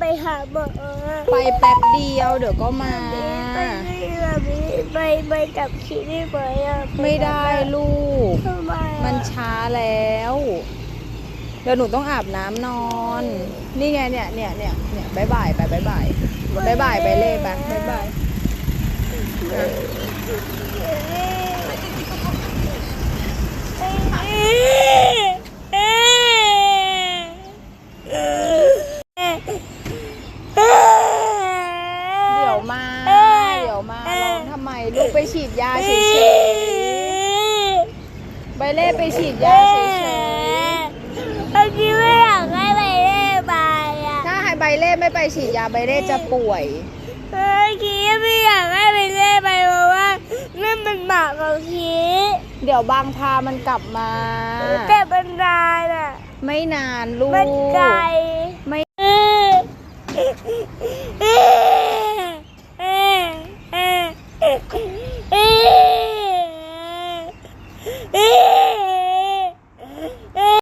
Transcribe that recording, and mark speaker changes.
Speaker 1: ไปหาหมอ
Speaker 2: ไปแป๊บเดียวเดี๋ยวก็มา
Speaker 1: ไปไปไปกับคิดได้ไหมอะ
Speaker 2: ไม่ได้ลูก
Speaker 1: ทำไมอะ
Speaker 2: มันช้าแล้ว เดี๋ยวหนูต้องอาบน้ำนอน นี่ไงเนี่ยเนี่ยเนี่ยเนี่ยบายบายไปบายบายบายบายไปเล่ไปบายบายอะเดี๋ยวมา เดี๋ยวมาร้องทำไม ลูกไปฉีดยาเฉยๆใบเล่ไปฉีดยาเฉย
Speaker 1: เมื่อกี้ไม่อยากให้ไปเล่ไปอะ
Speaker 2: ๆถ้าให้ใบเล่ไม่ไปฉีดยาใบเล่จะป่วย
Speaker 1: เมื่อกี้ไม่อยากให้ไปเล่ไปเพราะว่านั่นมันหมาของคิด
Speaker 2: เดี๋ยวบางพามันกลับมา
Speaker 1: แต่มันนานอะ
Speaker 2: ไม่นานลูก
Speaker 1: มันไกล Oh.